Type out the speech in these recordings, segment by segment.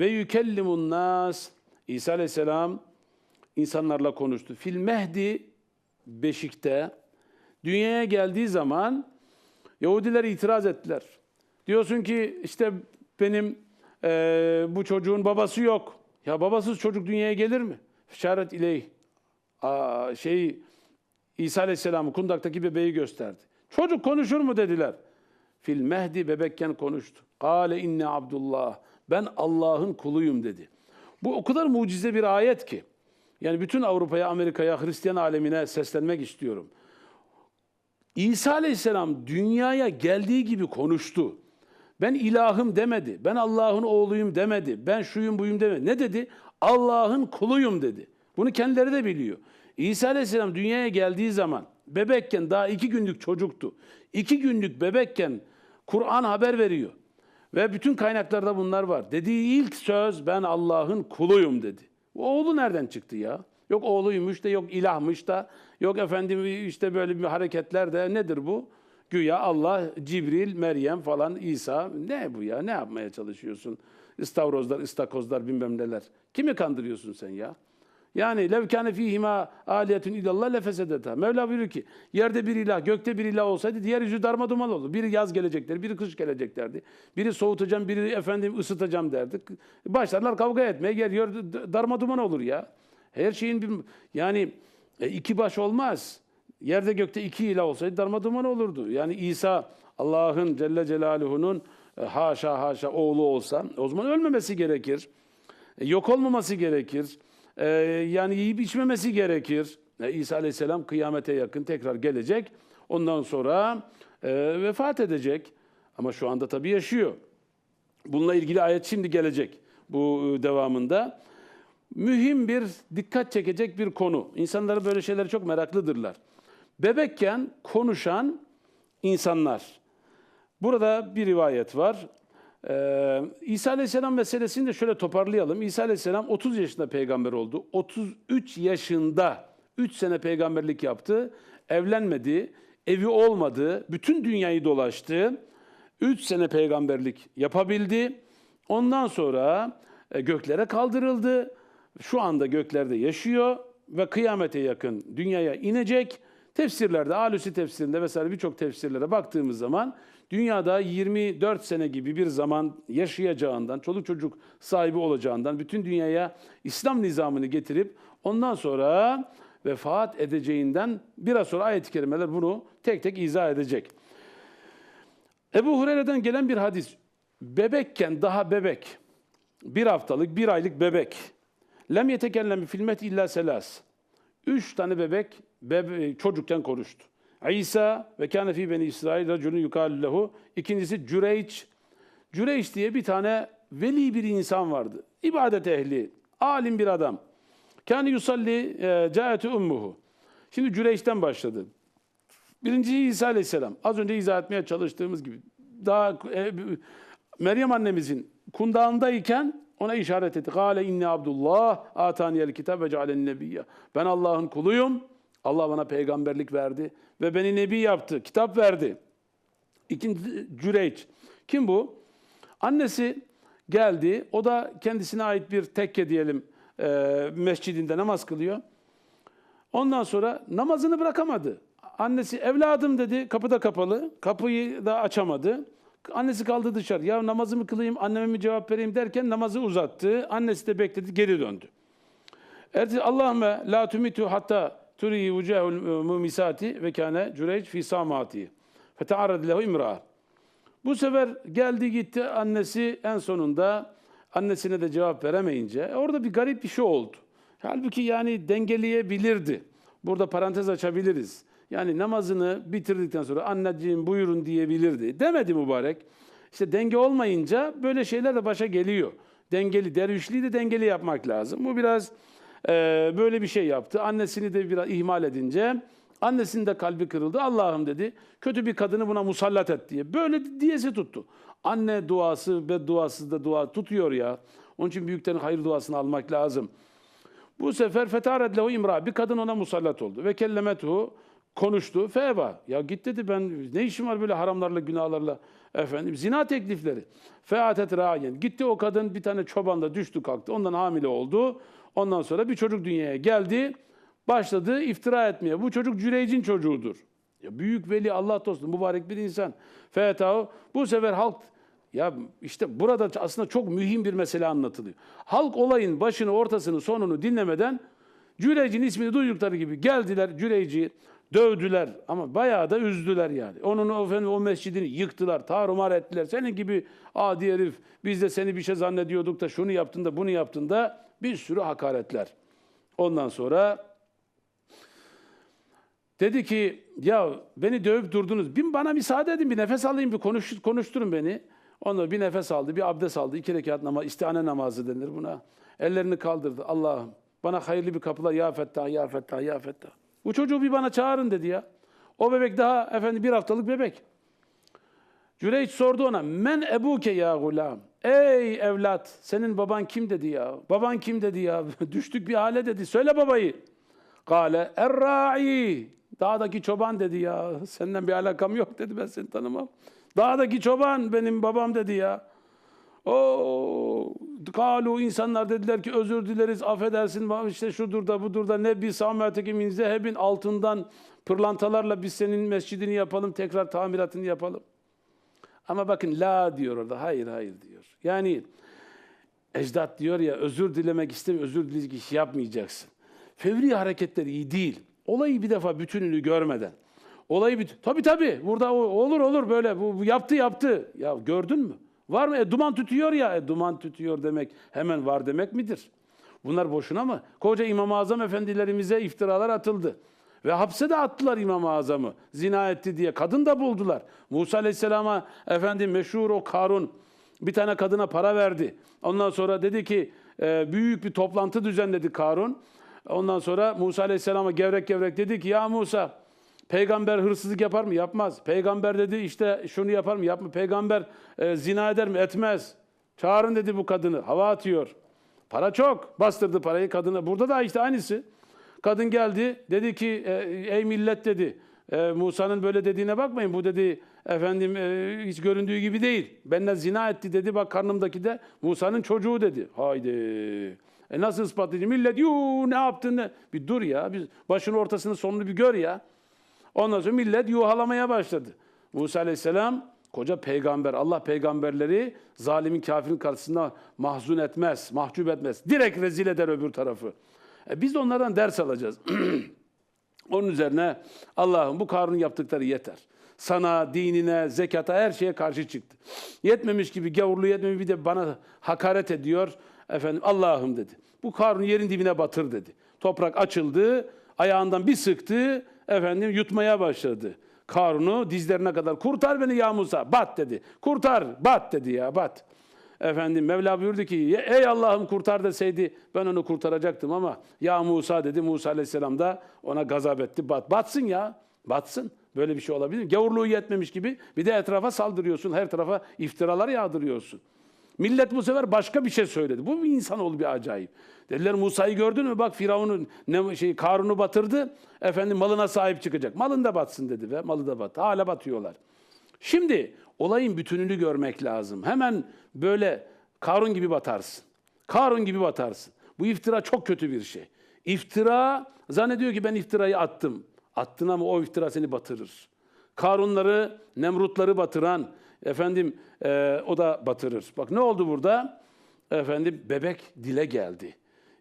Ve yükellimun nas. İsa Aleyhisselam insanlarla konuştu. Fil Mehdi beşikte dünyaya geldiği zaman Yahudiler itiraz ettiler. Diyorsun ki işte benim eee, bu çocuğun babası yok. Ya babasız çocuk dünyaya gelir mi? İşaret ileyh. Şey İsa Aleyhisselam'ı kundaktaki bebeği gösterdi. Çocuk konuşur mu dediler. Fil Mehdi bebekken konuştu. Kale inne Abdullah. Ben Allah'ın kuluyum dedi. Bu o kadar mucize bir ayet ki. Yani bütün Avrupa'ya, Amerika'ya, Hristiyan alemine seslenmek istiyorum. İsa Aleyhisselam dünyaya geldiği gibi konuştu. Ben ilahım demedi. Ben Allah'ın oğluyum demedi. Ben şuyum buyum demedi. Ne dedi? Allah'ın kuluyum dedi. Bunu kendileri de biliyor. İsa Aleyhisselam dünyaya geldiği zaman bebekken daha iki günlük çocuktu. İki günlük bebekken Kur'an haber veriyor. Ve bütün kaynaklarda bunlar var. Dediği ilk söz ben Allah'ın kuluyum dedi. O oğlu nereden çıktı ya? Yok oğluymuş da yok ilahmış da yok efendim işte böyle bir hareketler de nedir bu? Güya Allah, Cibril, Meryem falan, İsa. Ne bu ya? Ne yapmaya çalışıyorsun? İstavrozlar, istakozlar bilmem neler. Kimi kandırıyorsun sen ya? Yani lev kâne fîhimâ âliyetun illallah lefesedeta. Mevla buyuruyor ki yerde bir ilah, gökte bir ilah olsaydı diğer yüzü darma duman olurdu. Biri yaz gelecekler, biri kış geleceklerdi. Biri soğutacağım, biri efendim ısıtacağım derdi. Başlarlar kavga etmeye geliyor, d- darma duman olur ya. Her şeyin bir yani e, iki baş olmaz. Yerde gökte iki ilah olsaydı darma duman olurdu. Yani İsa Allah'ın Celle Celaluhu'nun e, haşa haşa oğlu olsa o zaman ölmemesi gerekir. E, Yok olmaması gerekir. E, yani yiyip içmemesi gerekir. E, İsa Aleyhisselam kıyamete yakın tekrar gelecek. Ondan sonra e, vefat edecek. Ama şu anda tabii yaşıyor. Bununla ilgili ayet şimdi gelecek bu e, devamında. Mühim bir dikkat çekecek bir konu. İnsanları böyle şeylere çok meraklıdırlar. Bebekken konuşan insanlar. Burada bir rivayet var. Ee, İsa Aleyhisselam meselesini de şöyle toparlayalım. İsa Aleyhisselam 30 yaşında peygamber oldu. 33 yaşında 3 sene peygamberlik yaptı. Evlenmedi, evi olmadı, bütün dünyayı dolaştı. 3 sene peygamberlik yapabildi. Ondan sonra e, göklere kaldırıldı. Şu anda göklerde yaşıyor ve kıyamete yakın dünyaya inecek. Tefsirlerde, Alusi tefsirinde vesaire birçok tefsirlere baktığımız zaman dünyada 24 sene gibi bir zaman yaşayacağından, çoluk çocuk sahibi olacağından, bütün dünyaya İslam nizamını getirip ondan sonra vefat edeceğinden biraz sonra ayet-i kerimeler bunu tek tek izah edecek. Ebu Hureyre'den gelen bir hadis. Bebekken daha bebek, bir haftalık, bir aylık bebek. Lem yetekellem filmet illa selas. Üç tane bebek bebe, çocukken konuştu. İsa ve kâne fî beni İsrail racülün yukâlü lehu. İkincisi Cüreyç. Cüreyç diye bir tane veli bir insan vardı. İbadet ehli, alim bir adam. Kâne yusalli e, câetü ummuhu. Şimdi Cüreyç'ten başladı. Birincisi İsa Aleyhisselam. Az önce izah etmeye çalıştığımız gibi. Daha e, Meryem annemizin kundağındayken ona işaret etti. Kale inni Abdullah ataniyel kitab ve cealen nebiyya. Ben Allah'ın kuluyum. Allah bana peygamberlik verdi ve beni nebi yaptı. Kitap verdi. İkinci Cüreyç. Kim bu? Annesi geldi. O da kendisine ait bir tekke diyelim e, mescidinde namaz kılıyor. Ondan sonra namazını bırakamadı. Annesi evladım dedi kapıda kapalı. Kapıyı da açamadı. Annesi kaldı dışarı. Ya namazımı kılayım anneme mi cevap vereyim derken namazı uzattı. Annesi de bekledi geri döndü. Ertesi Allahümme la tumitu hatta turihi vucahul mumisati ve kâne cüreyc fi samati. Fetearred lehu imra. Bu sefer geldi gitti annesi en sonunda annesine de cevap veremeyince orada bir garip bir şey oldu. Halbuki yani dengeleyebilirdi. Burada parantez açabiliriz. Yani namazını bitirdikten sonra anneciğim buyurun diyebilirdi. Demedi mübarek. İşte denge olmayınca böyle şeyler de başa geliyor. Dengeli, dervişliği de dengeli yapmak lazım. Bu biraz e, böyle bir şey yaptı. Annesini de biraz ihmal edince annesinin de kalbi kırıldı. Allah'ım dedi kötü bir kadını buna musallat et diye. Böyle diyesi tuttu. Anne duası ve duasız da dua tutuyor ya. Onun için büyüklerin hayır duasını almak lazım. Bu sefer fetaret lehu imra. Bir kadın ona musallat oldu. Ve kellemetu konuştu. Feba. Ya git dedi ben ne işim var böyle haramlarla günahlarla Efendim zina teklifleri. Featet ra'yen. Gitti o kadın bir tane çobanla düştü kalktı. Ondan hamile oldu. Ondan sonra bir çocuk dünyaya geldi. Başladı iftira etmeye. Bu çocuk Cüreyc'in çocuğudur. Ya büyük veli Allah dostu mübarek bir insan. Feetahu bu sefer halk ya işte burada aslında çok mühim bir mesele anlatılıyor. Halk olayın başını, ortasını, sonunu dinlemeden Cüreyc'in ismini duydukları gibi geldiler Cüreyc'i dövdüler ama bayağı da üzdüler yani. Onun efendim, o mescidini yıktılar, tarumar ettiler. Senin gibi adi herif biz de seni bir şey zannediyorduk da şunu yaptın da bunu yaptın da bir sürü hakaretler. Ondan sonra Dedi ki ya beni dövüp durdunuz. Bir bana müsaade edin bir nefes alayım bir konuş, konuşturun beni. Ondan bir nefes aldı, bir abdest aldı. iki rekat namaz, istihane namazı denir buna. Ellerini kaldırdı. Allah'ım bana hayırlı bir kapılar ya Fettah, ya Fettah, ya Fettah. Bu çocuğu bir bana çağırın dedi ya. O bebek daha efendim bir haftalık bebek. Cüreyç sordu ona. Men ebuke ya gulam. Ey evlat senin baban kim dedi ya. Baban kim dedi ya. Düştük bir hale dedi. Söyle babayı. Kale erra'i. Dağdaki çoban dedi ya. Senden bir alakam yok dedi ben seni tanımam. Dağdaki çoban benim babam dedi ya. O kalu insanlar dediler ki özür dileriz affedersin işte şudur da budur da ne bir sameteki min zehebin altından pırlantalarla biz senin mescidini yapalım tekrar tamiratını yapalım. Ama bakın la diyor orada hayır hayır diyor. Yani ecdat diyor ya özür dilemek istemiyor özür dilemek iş yapmayacaksın. Fevri hareketler iyi değil. Olayı bir defa bütününü görmeden. Olayı bir tabii tabii burada olur olur böyle bu, bu yaptı yaptı. Ya gördün mü? Var mı? E, duman tütüyor ya. E, duman tütüyor demek hemen var demek midir? Bunlar boşuna mı? Koca İmam-ı Azam efendilerimize iftiralar atıldı. Ve hapse de attılar İmam-ı Azam'ı. Zina etti diye. Kadın da buldular. Musa Aleyhisselam'a efendim meşhur o Karun bir tane kadına para verdi. Ondan sonra dedi ki e, büyük bir toplantı düzenledi Karun. Ondan sonra Musa Aleyhisselam'a gevrek gevrek dedi ki ya Musa peygamber hırsızlık yapar mı? Yapmaz. Peygamber dedi işte şunu yapar mı? Yapma. Peygamber e, zina eder mi? Etmez. Çağırın dedi bu kadını. Hava atıyor. Para çok. Bastırdı parayı kadına. Burada da işte aynısı. Kadın geldi. Dedi ki e, ey millet dedi. E, Musa'nın böyle dediğine bakmayın. Bu dedi efendim e, hiç göründüğü gibi değil. Benden zina etti dedi. Bak karnımdaki de Musa'nın çocuğu dedi. Haydi. E nasıl ispatlayacağım? Millet yuu ne yaptın ne? Bir dur ya. Bir başın ortasını sonunu bir gör ya. Ondan sonra millet yuhalamaya başladı. Musa Aleyhisselam koca peygamber, Allah peygamberleri zalimin kafirin karşısında mahzun etmez, mahcup etmez. Direkt rezil eder öbür tarafı. E biz de onlardan ders alacağız. Onun üzerine Allah'ım bu Karun yaptıkları yeter. Sana, dinine, zekata, her şeye karşı çıktı. Yetmemiş gibi gavurlu yetmemiş bir de bana hakaret ediyor. Efendim Allah'ım dedi. Bu Karun yerin dibine batır dedi. Toprak açıldı, ayağından bir sıktı, efendim yutmaya başladı. Karun'u dizlerine kadar kurtar beni ya Musa. Bat dedi. Kurtar, bat dedi ya, bat. Efendim Mevla buyurdu ki ey Allah'ım kurtar deseydi ben onu kurtaracaktım ama ya Musa dedi. Musa aleyhisselam da ona gazap etti. Bat, batsın ya, batsın. Böyle bir şey olabilir mi? Gavurluğu yetmemiş gibi bir de etrafa saldırıyorsun. Her tarafa iftiralar yağdırıyorsun. Millet bu sefer başka bir şey söyledi. Bu bir insanoğlu bir acayip. Dediler Musa'yı gördün mü? Bak Firavun'un ne şey Karun'u batırdı. Efendim malına sahip çıkacak. Malın da batsın dedi ve malı da bat. Hala batıyorlar. Şimdi olayın bütününü görmek lazım. Hemen böyle Karun gibi batarsın. Karun gibi batarsın. Bu iftira çok kötü bir şey. İftira zannediyor ki ben iftirayı attım. Attın ama o iftira seni batırır. Karunları, Nemrutları batıran, efendim e, o da batırır. Bak ne oldu burada? Efendim bebek dile geldi.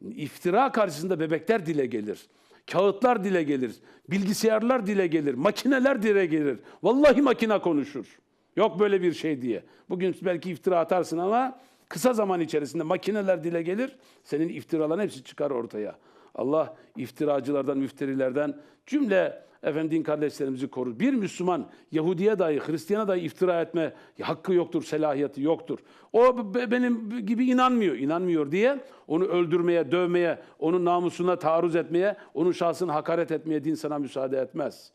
İftira karşısında bebekler dile gelir. Kağıtlar dile gelir. Bilgisayarlar dile gelir. Makineler dile gelir. Vallahi makine konuşur. Yok böyle bir şey diye. Bugün belki iftira atarsın ama kısa zaman içerisinde makineler dile gelir. Senin iftiraların hepsi çıkar ortaya. Allah iftiracılardan, müfterilerden cümle efendim din kardeşlerimizi korur. Bir Müslüman Yahudiye dahi, Hristiyana dahi iftira etme hakkı yoktur, selahiyeti yoktur. O be- benim gibi inanmıyor, inanmıyor diye onu öldürmeye, dövmeye, onun namusuna taarruz etmeye, onun şahsına hakaret etmeye din sana müsaade etmez.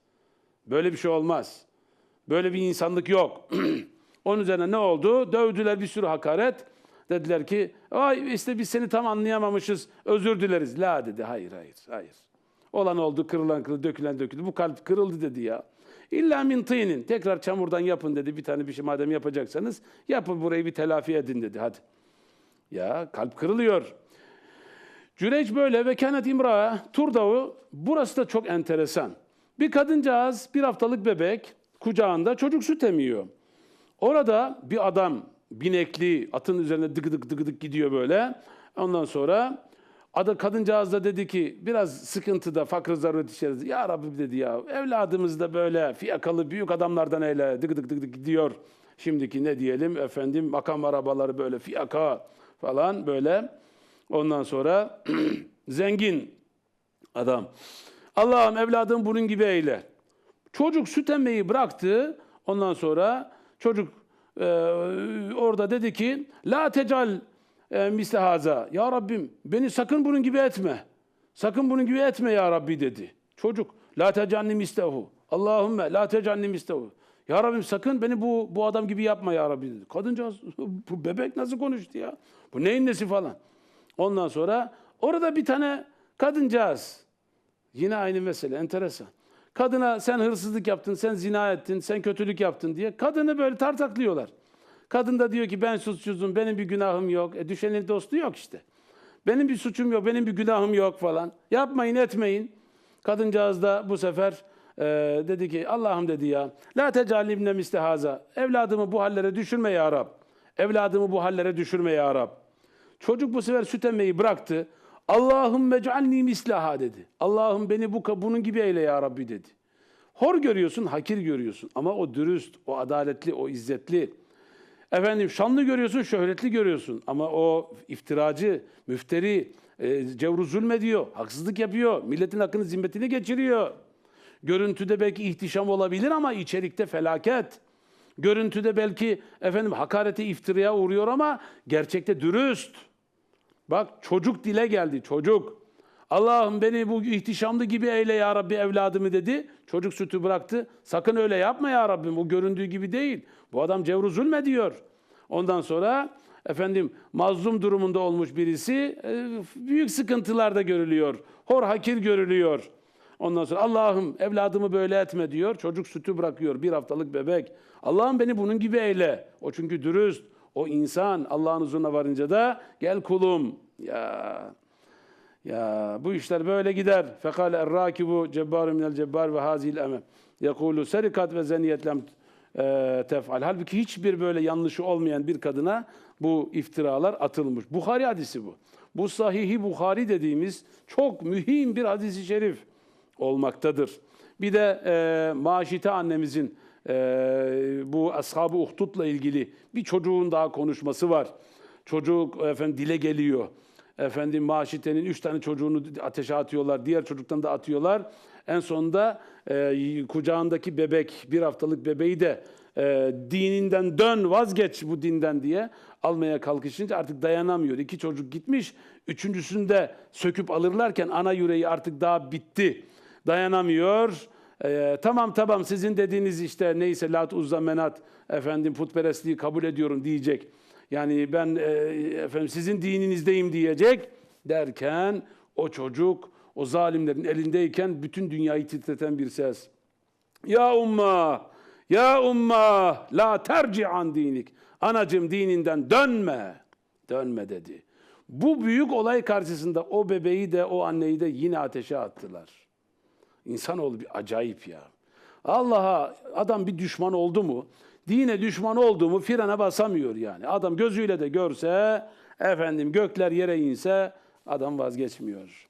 Böyle bir şey olmaz. Böyle bir insanlık yok. Onun üzerine ne oldu? Dövdüler bir sürü hakaret. Dediler ki, ay işte biz seni tam anlayamamışız, özür dileriz. La dedi, hayır, hayır, hayır. Olan oldu, kırılan kırıldı, dökülen döküldü. Bu kalp kırıldı dedi ya. İlla min tînin. Tekrar çamurdan yapın dedi. Bir tane bir şey madem yapacaksanız yapın burayı bir telafi edin dedi. Hadi. Ya kalp kırılıyor. Cüreyç böyle ve kânet imra'a Turdağı burası da çok enteresan. Bir kadıncağız bir haftalık bebek kucağında çocuk süt emiyor. Orada bir adam binekli atın üzerinde dıgıdık dıgıdık gidiyor böyle. Ondan sonra adı kadıncağız da dedi ki biraz sıkıntıda fakr zaruret içerisinde. Ya Rabbi dedi ya evladımız da böyle fiyakalı büyük adamlardan eyle dıgıdık dıgıdık gidiyor. Şimdiki ne diyelim efendim makam arabaları böyle fiyaka falan böyle. Ondan sonra zengin adam. Allah'ım evladım bunun gibi eyle. Çocuk süt emmeyi bıraktı. Ondan sonra çocuk e, orada dedi ki La tecal e, misle haza. Ya Rabbim beni sakın bunun gibi etme. Sakın bunun gibi etme ya Rabbi dedi. Çocuk La tecalni mislehu. Allahümme la tecalni mislehu. Ya Rabbim sakın beni bu bu adam gibi yapma ya Rabbi dedi. Kadıncağız bu bebek nasıl konuştu ya? Bu neyin nesi falan. Ondan sonra orada bir tane kadıncağız Yine aynı mesele, enteresan. Kadına sen hırsızlık yaptın, sen zina ettin, sen kötülük yaptın diye kadını böyle tartaklıyorlar. Kadın da diyor ki ben suçsuzum, benim bir günahım yok. E düşenin dostu yok işte. Benim bir suçum yok, benim bir günahım yok falan. Yapmayın, etmeyin. Kadıncağız da bu sefer e, dedi ki Allah'ım dedi ya. La tecalimne mislehaza. Evladımı bu hallere düşürme ya Rab. Evladımı bu hallere düşürme ya Rab. Çocuk bu sefer süt emmeyi bıraktı. Allah'ım mec'alni mislaha dedi. Allah'ım beni bu bunun gibi eyle ya Rabbi dedi. Hor görüyorsun, hakir görüyorsun ama o dürüst, o adaletli, o izzetli. Efendim şanlı görüyorsun, şöhretli görüyorsun ama o iftiracı, müfteri, e, cevru zulmediyor, haksızlık yapıyor, milletin hakkını zimmetini geçiriyor. Görüntüde belki ihtişam olabilir ama içerikte felaket. Görüntüde belki efendim hakarete, iftiraya uğruyor ama gerçekte dürüst. Bak çocuk dile geldi çocuk. Allah'ım beni bu ihtişamlı gibi eyle ya Rabbi evladımı dedi. Çocuk sütü bıraktı. Sakın öyle yapma ya Rabbim. Bu göründüğü gibi değil. Bu adam cevru zulme diyor. Ondan sonra efendim mazlum durumunda olmuş birisi e, büyük sıkıntılarda görülüyor. Hor hakir görülüyor. Ondan sonra Allah'ım evladımı böyle etme diyor. Çocuk sütü bırakıyor. Bir haftalık bebek. Allah'ım beni bunun gibi eyle. O çünkü dürüst. O insan Allah'ın huzuruna varınca da gel kulum. Ya ya bu işler böyle gider. Fekale er-rakibu cebbaru minel cebbar ve hazil emem. Yekulu serikat ve zeniyet lem e, tef'al. Halbuki hiçbir böyle yanlışı olmayan bir kadına bu iftiralar atılmış. Bukhari hadisi bu. Bu sahihi Bukhari dediğimiz çok mühim bir hadisi şerif olmaktadır. Bir de e, Maşite annemizin e, bu Ashab-ı Uhdud'la ilgili bir çocuğun daha konuşması var. Çocuk efendim dile geliyor. Efendim Maşite'nin üç tane çocuğunu ateşe atıyorlar. Diğer çocuktan da atıyorlar. En sonunda e, kucağındaki bebek, bir haftalık bebeği de e, dininden dön, vazgeç bu dinden diye almaya kalkışınca artık dayanamıyor. İki çocuk gitmiş. Üçüncüsünü de söküp alırlarken ana yüreği artık daha bitti. Dayanamıyor. Ee, tamam tamam sizin dediğiniz işte neyse Lat Uzza Menat efendim putperestliği kabul ediyorum diyecek. Yani ben e, efendim sizin dininizdeyim diyecek derken o çocuk o zalimlerin elindeyken bütün dünyayı titreten bir ses. Ya umma, ya umma, la terci an dinik. Anacım dininden dönme, dönme dedi. Bu büyük olay karşısında o bebeği de o anneyi de yine ateşe attılar. İnsanoğlu bir acayip ya. Allah'a adam bir düşman oldu mu, dine düşman oldu mu frene basamıyor yani. Adam gözüyle de görse, efendim gökler yere inse adam vazgeçmiyor.